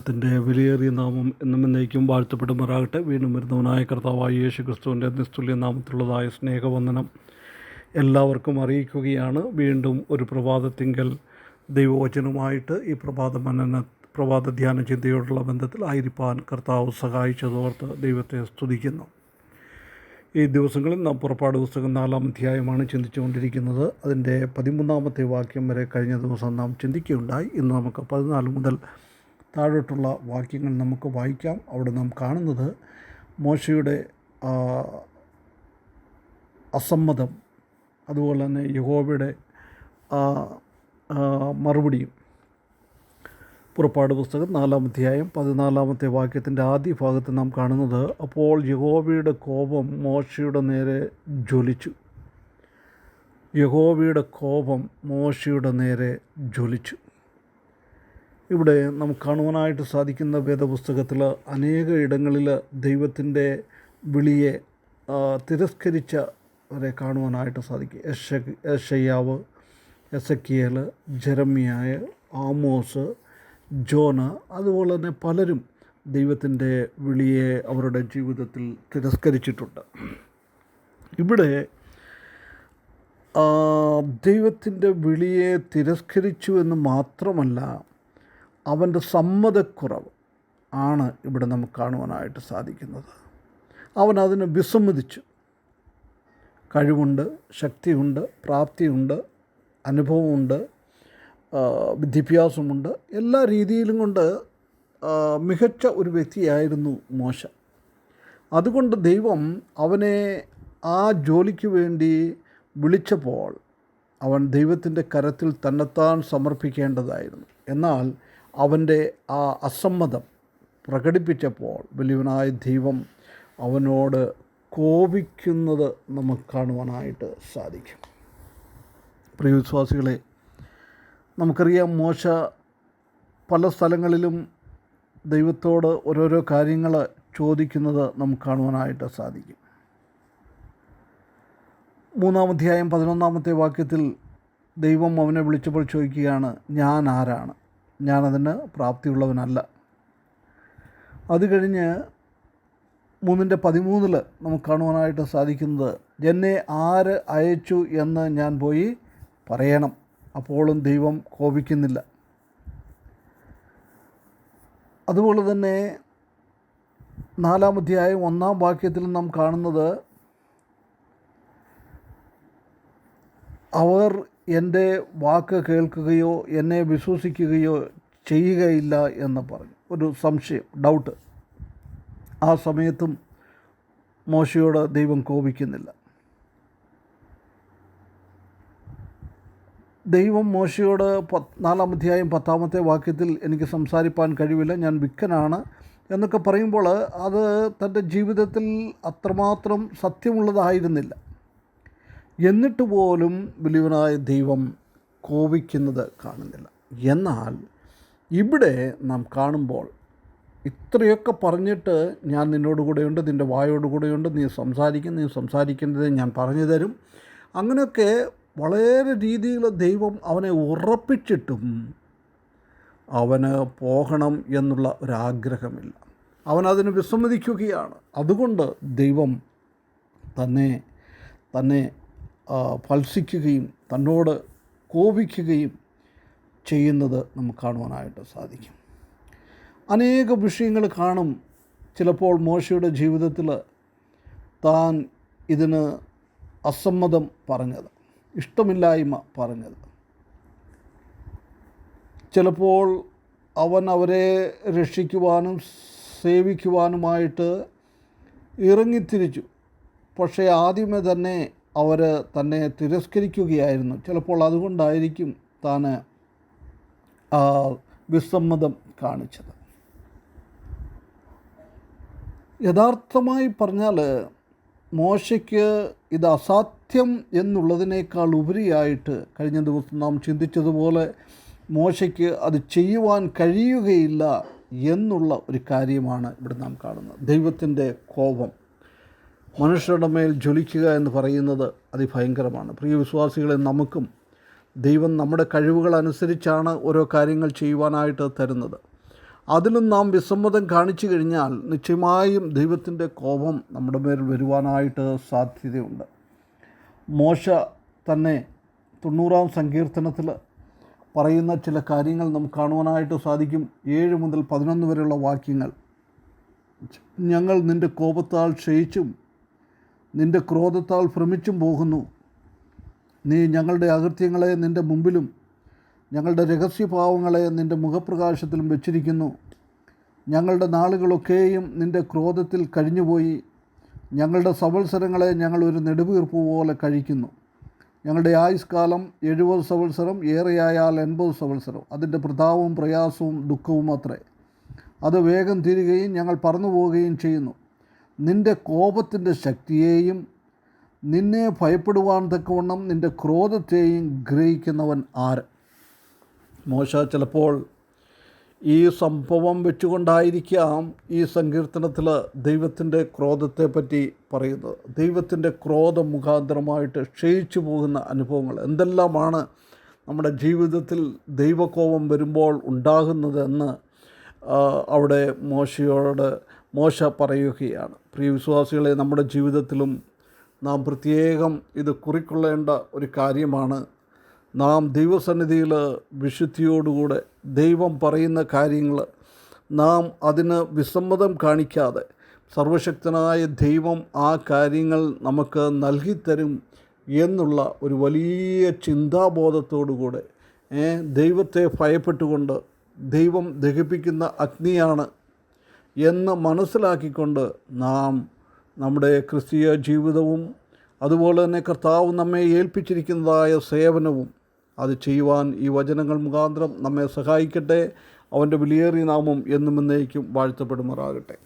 ദൈവത്തിന്റെ വിലയേറിയ നാമം എന്നും എന്നേക്കും വാഴ്ത്തപ്പെടുമാറാകട്ടെ. വീണ്ടും വരുന്നവനായ കർത്താവായ യേശു ക്രിസ്തുവിന്റെ നിസ്തുല്യ നാമത്തിലുള്ളതായ സ്നേഹവന്ദനം എല്ലാവർക്കും അറിയിക്കുകയാണ്. വീണ്ടും ഒരു പ്രഭാതത്തിങ്കൽ ദൈവവചനവുമായിട്ട് ഈ പ്രഭാത മനന പ്രഭാത ധ്യാന ചിന്തയോടുള്ള ബന്ധത്തിൽ ആയിരിപ്പാൻ കർത്താവ് സഹായിച്ചതോർത്ത് ദൈവത്തെ സ്തുതിക്കുന്നു. ഈ ദിവസങ്ങളിൽ നാം പുറപ്പാട് പുസ്തകം നാലാം അധ്യായമാണ് ചിന്തിച്ചുകൊണ്ടിരിക്കുന്നത്. അതിന്റെ പതിമൂന്നാമത്തെ വാക്യം വരെ കഴിഞ്ഞ ദിവസം നാം ചിന്തിക്കുകയുണ്ടായി. ഇന്ന് നമുക്ക് പതിനാല് മുതൽ താഴോട്ടുള്ള വാക്യങ്ങൾ നമുക്ക് വായിക്കാം. അവിടെ നാം കാണുന്നത് മോശയുടെ അസമ്മതം അതുപോലെ തന്നെ ആ, മറുപടിയും. പുറപ്പാട് പുസ്തകം നാലാം അധ്യായം പതിനാലാമത്തെ വാക്യത്തിന്റെ ആദ്യ ഭാഗത്ത് നാം കാണുന്നത് അപ്പോൾ യഹോബയുടെ കോപം മോശയുടെ നേരെ ജ്വലിച്ചു. യഹോബയുടെ കോപം മോശയുടെ നേരെ ജ്വലിച്ചു. ഇവിടെ നമുക്ക് കാണുവാനായിട്ട് സാധിക്കുന്ന വേദപുസ്തകത്തിൽ അനേക ഇടങ്ങളിൽ ദൈവത്തിന്റെ വിളിയെ തിരസ്കരിച്ചവരെ കാണുവാനായിട്ട് സാധിക്കും. യശ യശയ്യാവ് ജെറമ്യായ ആമോസ് ജോന അതുപോലെ തന്നെ പലരും ദൈവത്തിന്റെ വിളിയെ അവരുടെ ജീവിതത്തിൽ തിരസ്കരിച്ചിട്ടുണ്ട്. ഇവിടെ ദൈവത്തിന്റെ വിളിയെ തിരസ്കരിച്ചു എന്ന് മാത്രമല്ല അവന്റെ സമ്മതക്കുറവ് ആണ് ഇവിടെ നമുക്ക് കാണുവാനായിട്ട് സാധിക്കുന്നത്. അവൻ അതിന് വിസമ്മതിച്ചു. കഴിവുണ്ട് ശക്തിയുണ്ട് പ്രാപ്തിയുണ്ട് അനുഭവമുണ്ട് വിദ്യാഭ്യാസമുണ്ട്. എല്ലാ രീതിയിലും കൊണ്ട് മികച്ച ഒരു വ്യക്തിയായിരുന്നു മോശ. അതുകൊണ്ട് ദൈവം അവനെ ആ ജോലിക്ക് വേണ്ടി വിളിച്ചപ്പോൾ അവൻ ദൈവത്തിന്റെ കരത്തിൽ തന്നെത്താൻ സമർപ്പിക്കേണ്ടതായിരുന്നു. എന്നാൽ അവന്റെ ആ അസമ്മതം പ്രകടിപ്പിച്ചപ്പോൾ വലിയവനായ ദൈവം അവനോട് കോപിക്കുന്നത് നമുക്ക് കാണുവാനായിട്ട് സാധിക്കും. പ്രിയ വിശ്വാസികളെ നമുക്കറിയാം മോശ പല സ്ഥലങ്ങളിലും ദൈവത്തോട് ഓരോരോ കാര്യങ്ങൾ ചോദിക്കുന്നത് നമുക്ക് കാണുവാനായിട്ട് സാധിക്കും. മൂന്നാമധ്യായം പതിനൊന്നാമത്തെ വാക്യത്തിൽ ദൈവം അവനെ വിളിച്ചപ്പോൾ ചോദിക്കുകയാണ് ഞാൻ ആരാണ്? ഞാനതിന് പ്രാപ്തിയുള്ളവനല്ല. അത് കഴിഞ്ഞ് മൂന്നിന്റെ പതിമൂന്നിൽ നമുക്ക് കാണുവാനായിട്ട് സാധിക്കുന്നത് എന്നെ ആര് അയച്ചു എന്ന് ഞാൻ പോയി പറയണം. അപ്പോഴും ദൈവം കോപിക്കുന്നില്ല. അതുപോലെ തന്നെ നാലാം ഒന്നാം വാക്യത്തിൽ നാം കാണുന്നത് അവർ എന്റെ വാക്ക് കേൾക്കുകയോ എന്നെ വിശ്വസിക്കുകയോ ചെയ്യുകയില്ല എന്ന് പറഞ്ഞു. ഒരു സംശയം ഡൗട്ട് ആ സമയത്തും മോശയോട് ദൈവം കോപിക്കുന്നില്ല. ദൈവം മോശയോട് നാലാം അധ്യായം പത്താമത്തെ വാക്യത്തിൽ എനിക്ക് സംസാരിപ്പാൻ കഴിവില്ല ഞാൻ വിക്കനാണ് എന്നൊക്കെ പറയുമ്പോൾ അത് തന്റെ ജീവിതത്തിൽ അത്രമാത്രം സത്യമുള്ളതായിരുന്നില്ല. എന്നിട്ട് പോലും വലിയവനായ ദൈവം കോപിക്കുന്നത് കാണുന്നില്ല. എന്നാൽ ഇവിടെ നാം കാണുമ്പോൾ ഇത്രയൊക്കെ പറഞ്ഞിട്ട് ഞാൻ നിന്നോട് കൂടെയുണ്ട് നിന്റെ വായോട് കൂടെയുണ്ട് നീ സംസാരിക്കും നീ സംസാരിക്കേണ്ടത് ഞാൻ പറഞ്ഞു തരും. അങ്ങനെയൊക്കെ വളരെ രീതിയിൽ ദൈവം അവനെ ഉറപ്പിച്ചിട്ടും അവന് പോകണം എന്നുള്ള ഒരാഗ്രഹമില്ല. അവനതിന് വിസമ്മതിക്കുകയാണ്. അതുകൊണ്ട് ദൈവം തന്നെ തന്നെ ആ, ഫത്സിക്കുകയും തന്നോട് കോപിക്കുകയും ചെയ്യുന്നത് നമുക്ക് കാണുവാനായിട്ട് സാധിക്കും. അനേക വിഷയങ്ങൾ കാണും. ചിലപ്പോൾ മോശയുടെ ജീവിതത്തിൽ താൻ ഇതിന് അസമ്മതം പറഞ്ഞത് ഇഷ്ടമില്ലായ്മ പറഞ്ഞത്. ചിലപ്പോൾ അവൻ അവരെ രക്ഷിക്കുവാനും സേവിക്കുവാനുമായിട്ട് ഇറങ്ങിത്തിരിച്ചു. പക്ഷേ ആദ്യമേ തന്നെ അവർ തന്നെ തിരസ്കരിക്കുകയായിരുന്നു. ചിലപ്പോൾ അതുകൊണ്ടായിരിക്കും താൻ വിസമ്മതം കാണിച്ചത്. യഥാർത്ഥമായി പറഞ്ഞാൽ മോശയ്ക്ക് ഇത് അസാധ്യം എന്നുള്ളതിനേക്കാൾ ഉപരിയായിട്ട് കഴിഞ്ഞ ദിവസം നാം ചിന്തിച്ചതുപോലെ മോശയ്ക്ക് അത് ചെയ്യുവാൻ കഴിയുകയില്ല എന്നുള്ള ഒരു കാര്യമാണ് ഇവിടെ നാം കാണുന്നത്. ദൈവത്തിന്റെ കോപം. മനുഷ്യരുടെ മേൽ ജ്വലിക്കുക എന്ന് പറയുന്നത് അതിഭയങ്കരമാണ്. പ്രിയ വിശ്വാസികളെ നമുക്കും ദൈവം നമ്മുടെ കഴിവുകൾ അനുസരിച്ചാണ് ഓരോ കാര്യങ്ങൾ ചെയ്യുവാനായിട്ട് തരുന്നത്. അതിലും നാം വിസമ്മതം കാണിച്ചു കഴിഞ്ഞാൽ നിശ്ചയമായും ദൈവത്തിന്റെ കോപം നമ്മുടെ മേൽ വരുവാനായിട്ട് സാധ്യതയുണ്ട്. മോശ തന്നെ തൊണ്ണൂറാം സങ്കീർത്തനത്തിൽ പറയുന്ന ചില കാര്യങ്ങൾ നമുക്ക് കാണുവാനായിട്ട് സാധിക്കും. ഏഴ് മുതൽ പതിനൊന്ന് വരെയുള്ള വാക്യങ്ങൾ. ഞങ്ങൾ നിന്റെ കോപത്താൽ ക്ഷയിച്ചും നിന്റെ ക്രോധത്താൽ ഭ്രമിച്ചും പോകുന്നു. നീ ഞങ്ങളുടെ അകൃത്യങ്ങളെ നിന്റെ മുമ്പിലും ഞങ്ങളുടെ രഹസ്യഭാവങ്ങളെ നിന്റെ മുഖപ്രകാശത്തിലും വെച്ചിരിക്കുന്നു. ഞങ്ങളുടെ നാളുകളൊക്കെയും നിന്റെ ക്രോധത്തിൽ കഴിഞ്ഞുപോയി. ഞങ്ങളുടെ സവത്സരങ്ങളെ ഞങ്ങൾ ഒരു നെടുവീർപ്പ് പോലെ കഴിക്കുന്നു. ഞങ്ങളുടെ ആയുഷ്കാലം എഴുപത് സവത്സരം ഏറെയായാൽ എൺപത് സവത്സരം. അതിന്റെ പ്രതാവും പ്രയാസവും ദുഃഖവും അത്രേ. അത് വേഗം തീരുകയും ഞങ്ങൾ പറന്നു പോവുകയും ചെയ്യുന്നു. നിന്റെ കോപത്തിന്റെ ശക്തിയെയും നിന്നെ ഭയപ്പെടുവാൻ തക്കവണ്ണം നിന്റെ ക്രോധത്തെയും ഗ്രഹിക്കുന്നവൻ ആര്? മോശ ചിലപ്പോൾ ഈ സംഭവം വെച്ചുകൊണ്ടായിരിക്കാം ഈ സങ്കീർത്തനത്തിൽ ദൈവത്തിന്റെ ക്രോധത്തെപ്പറ്റി പറയുന്നത്. ദൈവത്തിന്റെ ക്രോധം മുഖാന്തരമായിട്ട് ക്ഷയിച്ചു പോകുന്ന അനുഭവങ്ങൾ എന്തെല്ലാമാണ് നമ്മുടെ ജീവിതത്തിൽ ദൈവകോപം വരുമ്പോൾ ഉണ്ടാകുന്നതെന്ന് അവിടെ മോശയോട് മോശ പറയുകയാണ്. പ്രിയ വിശ്വാസികളെ നമ്മുടെ ജീവിതത്തിലും നാം പ്രത്യേകം ഇത് കുറിക്കൊള്ളേണ്ട ഒരു കാര്യമാണ്. നാം ദൈവസന്നിധിയിൽ വിശുദ്ധിയോടുകൂടെ ദൈവം പറയുന്ന കാര്യങ്ങൾ നാം അതിന് വിസമ്മതം കാണിക്കാതെ സർവശക്തനായ ദൈവം ആ കാര്യങ്ങൾ നമുക്ക് നൽകിത്തരും എന്നുള്ള ഒരു വലിയ ചിന്താബോധത്തോടുകൂടെ ദൈവത്തെ ഭയപ്പെട്ടുകൊണ്ട് ദൈവം ദഹിപ്പിക്കുന്ന അഗ്നിയാണ് എന്ന് മനസ്സിലാക്കിക്കൊണ്ട് നാം നമ്മുടെ ക്രിസ്തീയ ജീവിതവും അതുപോലെ തന്നെ കർത്താവ് നമ്മെ ഏൽപ്പിച്ചിരിക്കുന്നതായ സേവനവും അത് ചെയ്യുവാൻ ഈ വചനങ്ങൾ മുഖാന്തരം നമ്മെ സഹായിക്കട്ടെ. അവന്റെ വിലയേറിയ നാമം എന്നും എന്നേക്കും വാഴ്ത്തപ്പെടുമാറാകട്ടെ.